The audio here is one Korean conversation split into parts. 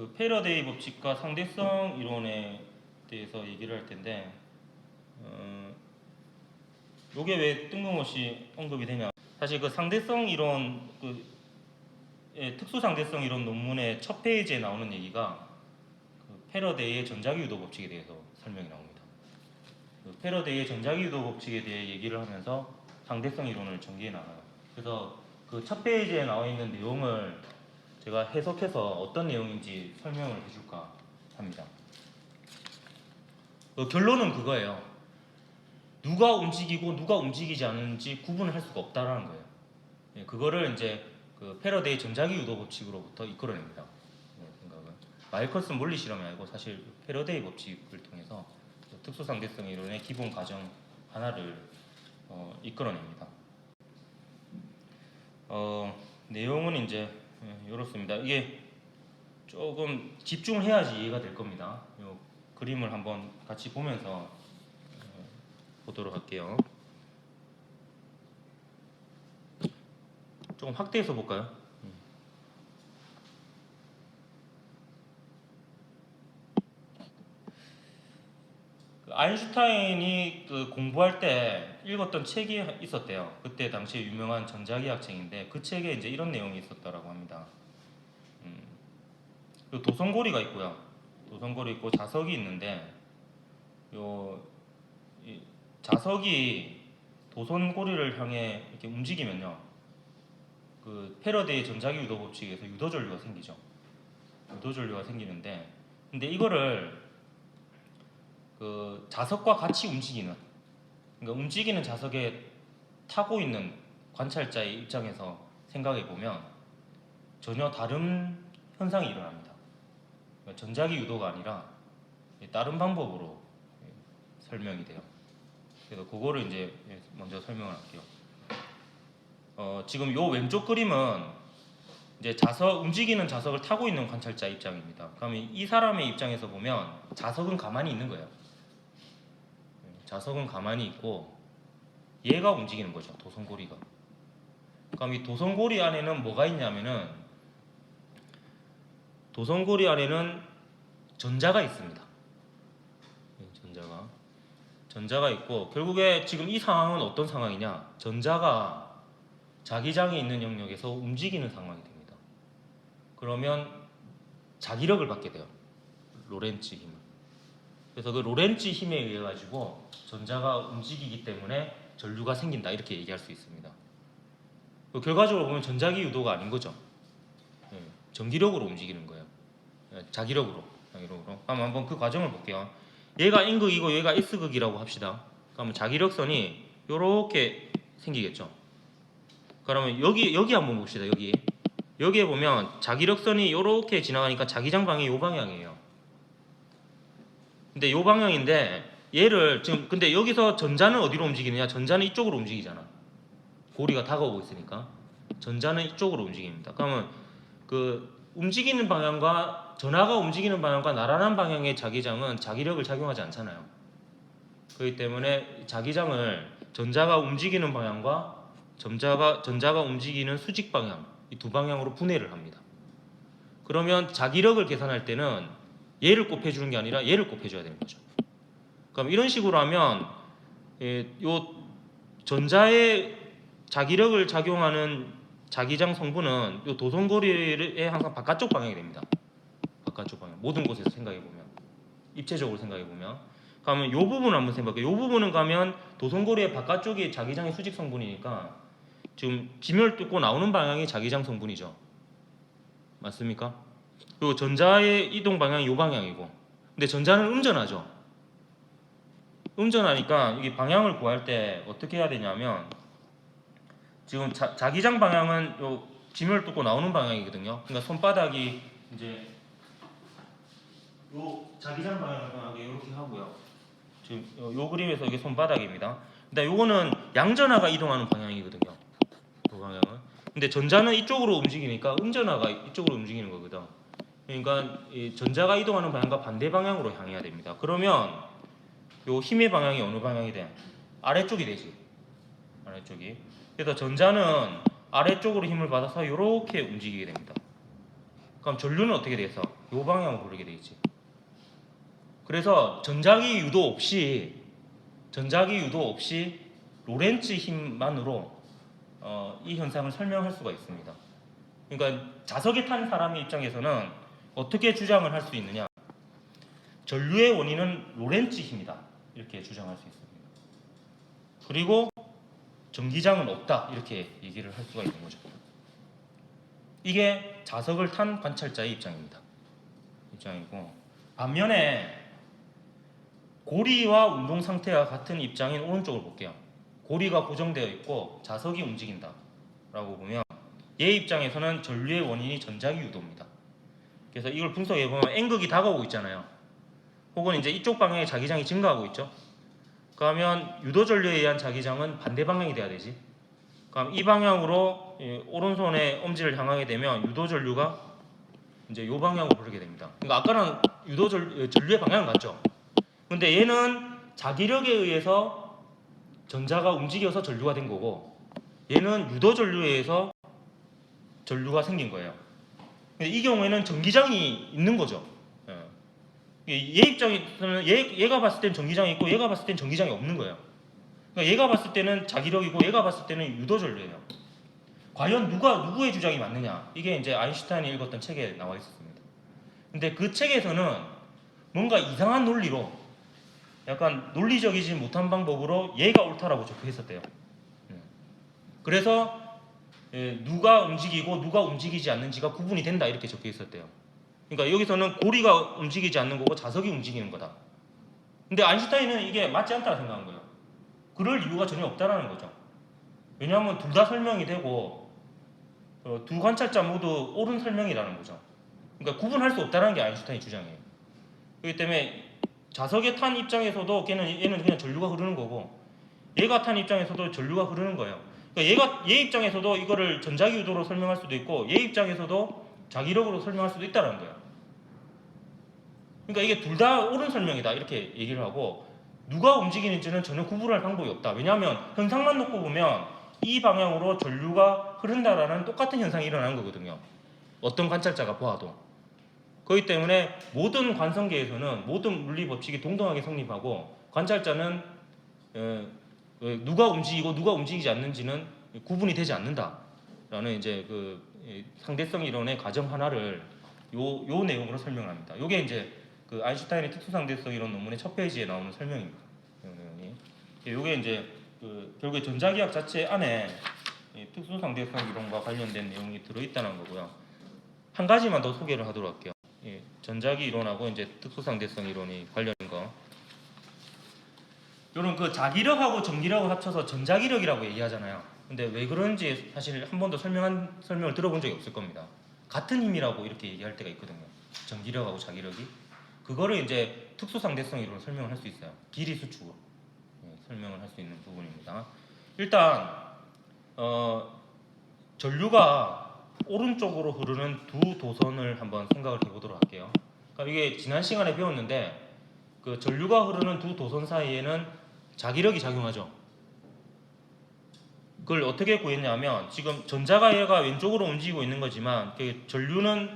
그 패러데이 법칙과 상대성 이론에 대해서 얘기를 할 텐데 어, 요게 왜 뜬금없이 언급이 되냐 사실 그 상대성 이론 그 예, 특수 상대성 이론 논문의 첫 페이지에 나오는 얘기가 그 패러데이의 전자기 유도 법칙에 대해서 설명이 나옵니다. 그 패러데이의 전자기 유도 법칙에 대해 얘기를 하면서 상대성 이론을 전개해 나가요. 그래서 그 첫 페이지에 나와 있는 내용을 제가 해석해서 어떤 내용인지 설명을 해줄까 합니다. 그 결론은 그거예요. 누가 움직이고 누가 움직이지 않는지 구분을 할 수가 없다라는 거예요. 예, 그거를 이제 그 패러데이 전자기 유도 법칙으로부터 이끌어냅니다. 네, 생각은 마이클슨 물리 실험이 아니고 사실 패러데이 법칙을 통해서 특수 상대성 이론의 기본 과정 하나를 어, 이끌어냅니다. 어, 내용은 이제 이렇습니다. 이게 조금 집중을 해야지 이해가 될 겁니다. 요 그림을 한번 같이 보면서 어, 보도록 할게요. 조금 확대해서 볼까요? 음. 그 아인슈타인이 그 공부할 때 읽었던 책이 있었대요. 그때 당시에 유명한 전자기학 책인데 그 책에 이제 이런 내용이. 음. 그 도성고리가 있고요. 도성고리 있고 자석이 있는데 요이 자석이 도선고리를 향해 이렇게 움직이면요. 그 패러데이 전자기 유도 법칙에서 유도 전류가 생기죠. 유도 전류가 생기는데 근데 이거를 그 자석과 같이 움직이는 그러니까 움직이는 자석에 타고 있는 관찰자의 입장에서 생각해 보면 전혀 다른 현상이 일어납니다. 그러니까 전자기 유도가 아니라 다른 방법으로 설명이 돼요. 그래서 그거를 이제 먼저 설명을 할게요. 어, 지금 요 왼쪽 그림은 이제 자석 움직이는 자석을 타고 있는 관찰자 입장입니다. 그러면 이 사람의 입장에서 보면 자석은 가만히 있는 거예요. 자석은 가만히 있고 얘가 움직이는 거죠. 도성고리가. 그럼 이 도성고리 안에는 뭐가 있냐면은 도성고리 안에는 전자가 있습니다. 네, 전자가 전자가 있고 결국에 지금 이 상황은 어떤 상황이냐? 전자가 자기장에 있는 영역에서 움직이는 상황이 됩니다. 그러면 자기력을 받게 돼요. 로렌츠 힘을. 그래서 그 로렌츠 힘에 의해 가지고 전자가 움직이기 때문에 전류가 생긴다 이렇게 얘기할 수 있습니다. 그 결과적으로 보면 전자기 유도가 아닌 거죠. 예, 전기력으로 움직이는 거예요. 예, 자기력으로. 자기력으로. 그럼 한번 그 과정을 볼게요. 얘가 N극이고 얘가 S극이라고 합시다. 그러면 자기력선이 이렇게 생기겠죠. 그러면 여기 여기 한번 봅시다. 여기 여기에 보면 자기력선이 이렇게 지나가니까 자기장 방이 이 방향이에요. 근데 이 방향인데 얘를 지금 근데 여기서 전자는 어디로 움직이느냐? 전자는 이쪽으로 움직이잖아. 고리가 다가오고 있으니까 전자는 이쪽으로 움직입니다. 그러면 그 움직이는 방향과 전하가 움직이는 방향과 나란한 방향의 자기장은 자기력을 작용하지 않잖아요. 그렇기 때문에 자기장을 전자가 움직이는 방향과 전자가 전자가 움직이는 수직 방향 이 두 방향으로 분해를 합니다. 그러면 자기력을 계산할 때는 얘를 곱해 주는 게 아니라 얘를 곱해 줘야 되는 거죠. 그럼 이런 식으로 하면 예, 요 전자의 자기력을 작용하는 자기장 성분은 요 도성고리의 항상 바깥쪽 방향이 됩니다. 바깥쪽 방향 모든 곳에서 생각해 보면 입체적으로 생각해 보면 그러면 요 부분 한번 생각해. 요 부분은 가면 도성고리의 바깥쪽이 자기장의 수직 성분이니까 지금 지면을 뚫고 나오는 방향이 자기장 성분이죠. 맞습니까? 그리고 전자의 이동 방향이 요 방향이고 근데 전자는 음전하죠. 음전하니까 이게 방향을 구할 때 어떻게 해야 되냐면 지금 자, 자기장 방향은 요 지면을 뚫고 나오는 방향이거든요. 그러니까 손바닥이 이제 요 자기장 방향을 이렇게 하고요. 지금 요, 요 그림에서 이게 손바닥입니다. 근데 요거는 양전하가 이동하는 방향이거든요. 그 방향은. 근데 전자는 이쪽으로 움직이니까 음전하가 이쪽으로 움직이는 거거든. 그러니까 이 전자가 이동하는 방향과 반대 방향으로 향해야 됩니다. 그러면 요 힘의 방향이 어느 방향이 돼? 아래쪽이 되지. 아래쪽이. 그래서 전자는 아래쪽으로 힘을 받아서 이렇게 움직이게 됩니다. 그럼 전류는 어떻게 돼서 요 방향으로 흐르게 되겠지. 그래서 전자기 유도 없이 전자기 유도 없이 로렌츠 힘만으로 어, 이 현상을 설명할 수가 있습니다. 그러니까 자석에 탄 사람의 입장에서는 어떻게 주장을 할 수 있느냐? 전류의 원인은 로렌츠 힘이다 이렇게 주장할 수 있습니다. 그리고 전기장은 없다 이렇게 얘기를 할 수가 있는 거죠. 이게 자석을 탄 관찰자의 입장입니다. 입장이고 반면에 고리와 운동 상태와 같은 입장인 오른쪽을 볼게요. 고리가 고정되어 있고 자석이 움직인다 라고 보면 얘 입장에서는 전류의 원인이 전자기 유도입니다. 그래서 이걸 분석해 보면 N극이 다가오고 있잖아요. 혹은 이제 이쪽 방향에 자기장이 증가하고 있죠. 그러면 유도 전류에 의한 자기장은 반대 방향이 돼야 되지. 그럼 이 방향으로 예, 오른손의 엄지를 향하게 되면 유도 전류가 이제 요 방향으로 흐르게 됩니다. 그러니까 아까는 유도 전, 예, 전류의 방향은 같죠. 근데 얘는 자기력에 의해서 전자가 움직여서 전류가 된 거고 얘는 유도 전류에 의해서 전류가 생긴 거예요. 근데 이 경우에는 전기장이 있는 거죠. 예. 얘 입장에서는 얘, 얘가 봤을 땐 전기장이 있고 얘가 봤을 땐 전기장이 없는 거예요. 그러니까 얘가 봤을 때는 자기력이고 얘가 봤을 때는 유도 전류예요. 과연 누가 누구의 주장이 맞느냐? 이게 이제 아인슈타인이 읽었던 책에 나와 있었습니다. 근데 그 책에서는 뭔가 이상한 논리로 약간 논리적이지 못한 방법으로 얘가 옳다라고 적혀 있었대요. 예. 그래서 예, 누가 움직이고 누가 움직이지 않는지가 구분이 된다 이렇게 적혀 있었대요. 그러니까 여기서는 고리가 움직이지 않는 거고 자석이 움직이는 거다. 근데 아인슈타인은 이게 맞지 않다고 생각한 거예요. 그럴 이유가 전혀 없다라는 거죠. 왜냐하면 둘 다 설명이 되고 어, 두 관찰자 모두 옳은 설명이라는 거죠. 그러니까 구분할 수 없다는 게 아인슈타인 주장이에요. 그렇기 때문에 자석에 탄 입장에서도 걔는 얘는 그냥 전류가 흐르는 거고 얘가 탄 입장에서도 전류가 흐르는 거예요. 그러니까 얘가 얘 입장에서도 이거를 전자기 유도로 설명할 수도 있고 얘 입장에서도 자기력으로 설명할 수도 있다는 거예요. 그러니까 이게 둘 다 옳은 설명이다 이렇게 얘기를 하고 누가 움직이는지는 전혀 구분할 방법이 없다. 왜냐하면 현상만 놓고 보면 이 방향으로 전류가 흐른다라는 똑같은 현상이 일어나는 거거든요. 어떤 관찰자가 보아도. 그렇기 때문에 모든 관성계에서는 모든 물리 법칙이 동등하게 성립하고 관찰자는 누가 움직이고 누가 움직이지 않는지는 구분이 되지 않는다라는 이제 그이 상대성 이론의 가정 하나를 요, 요 내용으로 설명합니다. 요게 이제 그 아인슈타인의 특수상대성 이론 논문의 첫 페이지에 나오는 설명입니다. 예, 요게 이제 그 결국에 전자기학 자체 안에 이 특수상대성 이론과 관련된 내용이 들어있다는 거고요. 한 가지만 더 소개를 하도록 할게요. 예, 전자기 이론하고 이제 특수상대성 이론이 관련 요런 그 자기력하고 전기력을 합쳐서 전자기력이라고 얘기하잖아요. 근데 왜 그런지 사실 한 번도 설명한 설명을 들어본 적이 없을 겁니다. 같은 힘이라고 이렇게 얘기할 때가 있거든요. 전기력하고 자기력이 그거를 이제 특수 상대성 이론으로 설명을 할 수 있어요. 길이 수축으로 예, 설명을 할 수 있는 부분입니다. 일단 어, 전류가 오른쪽으로 흐르는 두 도선을 한번 생각을 해보도록 할게요. 그러니까 이게 지난 시간에 배웠는데 그 전류가 흐르는 두 도선 사이에는 자기력이 작용하죠. 그걸 어떻게 구했냐면 지금 전자가 얘가 왼쪽으로 움직이고 있는 거지만 그 전류는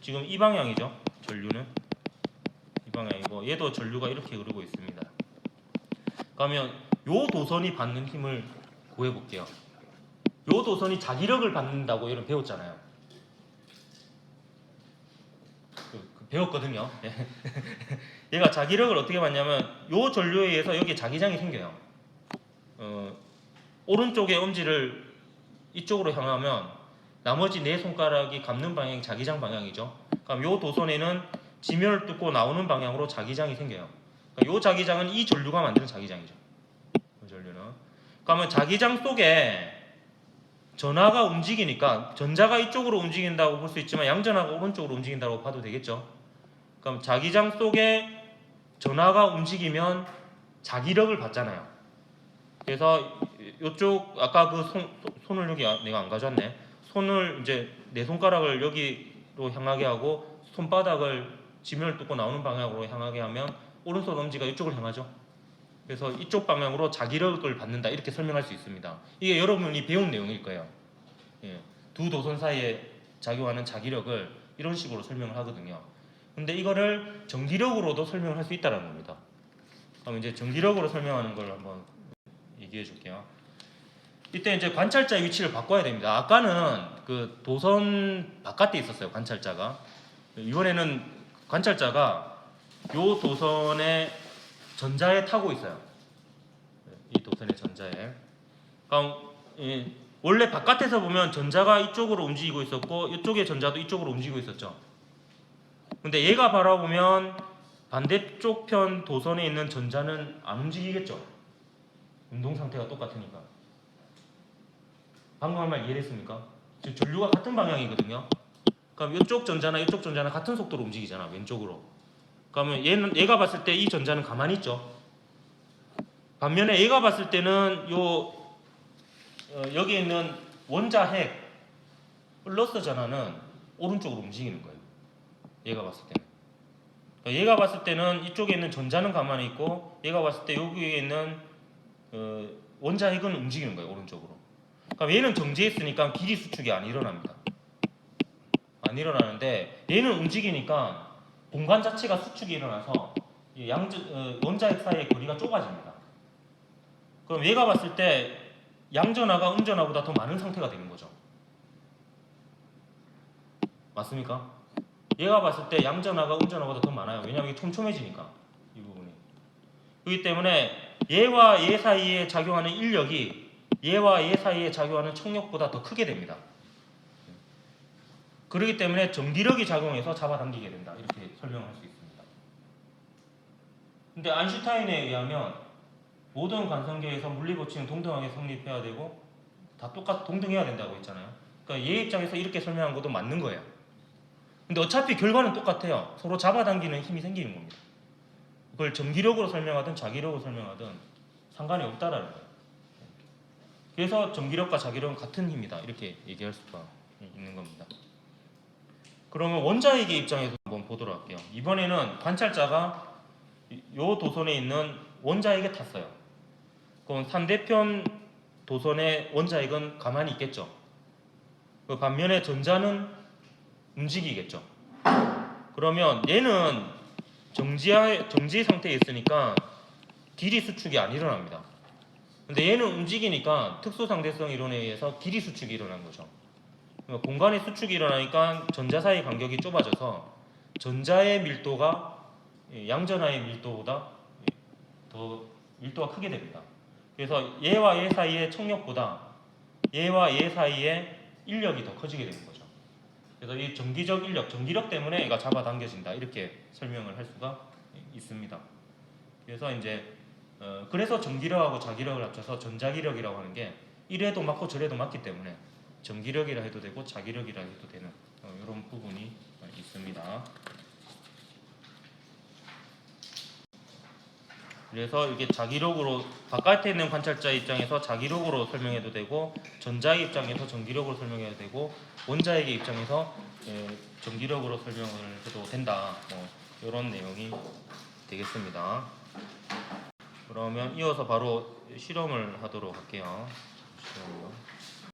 지금 이 방향이죠. 전류는 이 방향이고 얘도 전류가 이렇게 흐르고 있습니다. 그러면 요 도선이 받는 힘을 구해 볼게요. 요 도선이 자기력을 받는다고 여러분 배웠잖아요. 그, 그 배웠거든요. 예. 얘가 자기력을 어떻게 받냐면 요 전류에 의해서 여기에 자기장이 생겨요. 어, 오른쪽의 엄지를 이쪽으로 향하면 나머지 네 손가락이 감는 방향이 자기장 방향이죠. 그럼 요 도선에는 지면을 뚫고 나오는 방향으로 자기장이 생겨요. 그러니까 요 자기장은 이 전류가 만드는 자기장이죠. 이 전류는. 그러면 자기장 속에 전하가 움직이니까 전자가 이쪽으로 움직인다고 볼 수 있지만 양전하가 오른쪽으로 움직인다고 봐도 되겠죠. 그럼 자기장 속에 전하가 움직이면 자기력을 받잖아요. 그래서 이쪽 아까 그 손, 손을 여기 아- 내가 안 가져왔네. 손을 이제 내 손가락을 여기로 향하게 하고 손바닥을 지면을 뚫고 나오는 방향으로 향하게 하면 오른손 엄지가 이쪽을 향하죠. 그래서 이쪽 방향으로 자기력을 받는다 이렇게 설명할 수 있습니다. 이게 여러분이 배운 내용일 거예요. 예, 두 도선 사이에 작용하는 자기력을 이런 식으로 설명을 하거든요. 근데 이거를 전기력으로도 설명을 할 수 있다는 겁니다. 그럼 이제 전기력으로 설명하는 걸 한번 얘기해 줄게요. 이때 이제 관찰자의 위치를 바꿔야 됩니다. 아까는 그 도선 바깥에 있었어요. 관찰자가 이번에는 관찰자가 요 도선의 전자에 타고 있어요. 이 도선의 전자에. 그럼 이 원래 바깥에서 보면 전자가 이쪽으로 움직이고 있었고 이쪽의 전자도 이쪽으로 움직이고 있었죠. 근데 얘가 바라보면 반대쪽 편 도선에 있는 전자는 안 움직이겠죠. 운동 상태가 똑같으니까. 방금 한 말 이해됐습니까? 지금 전류가 같은 방향이거든요. 그럼 이쪽 전자나 이쪽 전자는 같은 속도로 움직이잖아 왼쪽으로. 그러면 얘는 얘가 봤을 때 이 전자는 가만히 있죠. 반면에 얘가 봤을 때는 요 어, 여기 있는 원자 핵 플러스 전하는 오른쪽으로 움직이는 거예요. 얘가 봤을 때는. 그러니까 얘가 봤을 때는 이쪽에 있는 전자는 가만히 있고 얘가 봤을 때 여기에 있는 어, 원자 핵은 움직이는 거예요 오른쪽으로. 그럼 얘는 정지해 있으니까 길이 수축이 안 일어납니다. 안 일어나는데 얘는 움직이니까 공간 자체가 수축이 일어나서 이 양자 어, 원자 핵 사이의 거리가 좁아집니다. 그럼 얘가 봤을 때 양전하가 음전하보다 더 많은 상태가 되는 거죠. 맞습니까? 얘가 봤을 때 양전하가 음전하보다 더 많아요. 왜냐하면 이게 촘촘해지니까 이 부분이. 그렇기 때문에 얘와 얘 사이에 작용하는 인력이 얘와 얘 사이에 작용하는 청력보다 더 크게 됩니다. 그렇기 때문에 전기력이 작용해서 잡아당기게 된다. 이렇게 설명할 수 있습니다. 근데 아인슈타인에 의하면 모든 관성계에서 물리 법칙은 동등하게 성립해야 되고 다 똑같 동등해야 된다고 했잖아요. 그러니까 얘 입장에서 이렇게 설명한 것도 맞는 거예요. 근데 어차피 결과는 똑같아요. 서로 잡아당기는 힘이 생기는 겁니다. 그걸 전기력으로 설명하든 자기력으로 설명하든 상관이 없다라는 거예요. 그래서 전기력과 자기력은 같은 힘이다. 이렇게 얘기할 수가 있는 겁니다. 그러면 원자에게 입장에서 한번 보도록 할게요. 이번에는 관찰자가 이- 요 도선에 있는 원자에게 탔어요. 그럼 상대편 도선의 원자핵은 가만히 있겠죠. 그 반면에 전자는 움직이겠죠. 그러면 얘는 정지하, 정지 상태에 있으니까 길이 수축이 안 일어납니다. 근데 얘는 움직이니까 특수 상대성 이론에 의해서 길이 수축이 일어난 거죠. 공간의 수축이 일어나니까 전자 사이 간격이 좁아져서 전자의 밀도가 예, 양전하의 밀도보다 예, 더 밀도가 크게 됩니다. 그래서 얘와 얘 사이의 청력보다 얘와 얘 사이의 인력이 더 커지게 되는 거죠. 그래서 이 전기적 인력, 전기력 때문에 얘가 잡아당겨진다 이렇게 설명을 할 수가 있습니다. 그래서 이제 어, 그래서 전기력하고 자기력을 합쳐서 전자기력이라고 하는 게 이래도 맞고 저래도 맞기 때문에 전기력이라 해도 되고 자기력이라 해도 되는 어, 이런 부분이 어, 있습니다. 그래서 이게 자기력으로 바깥에 있는 관찰자 입장에서 자기력으로 설명해도 되고 전자의 입장에서 전기력으로 설명해도 되고 원자에게 입장에서 예, 전기력으로 설명을 해도 된다. 뭐 이런 내용이 되겠습니다. 그러면 이어서 바로 실험을 하도록 할게요. 잠시만요.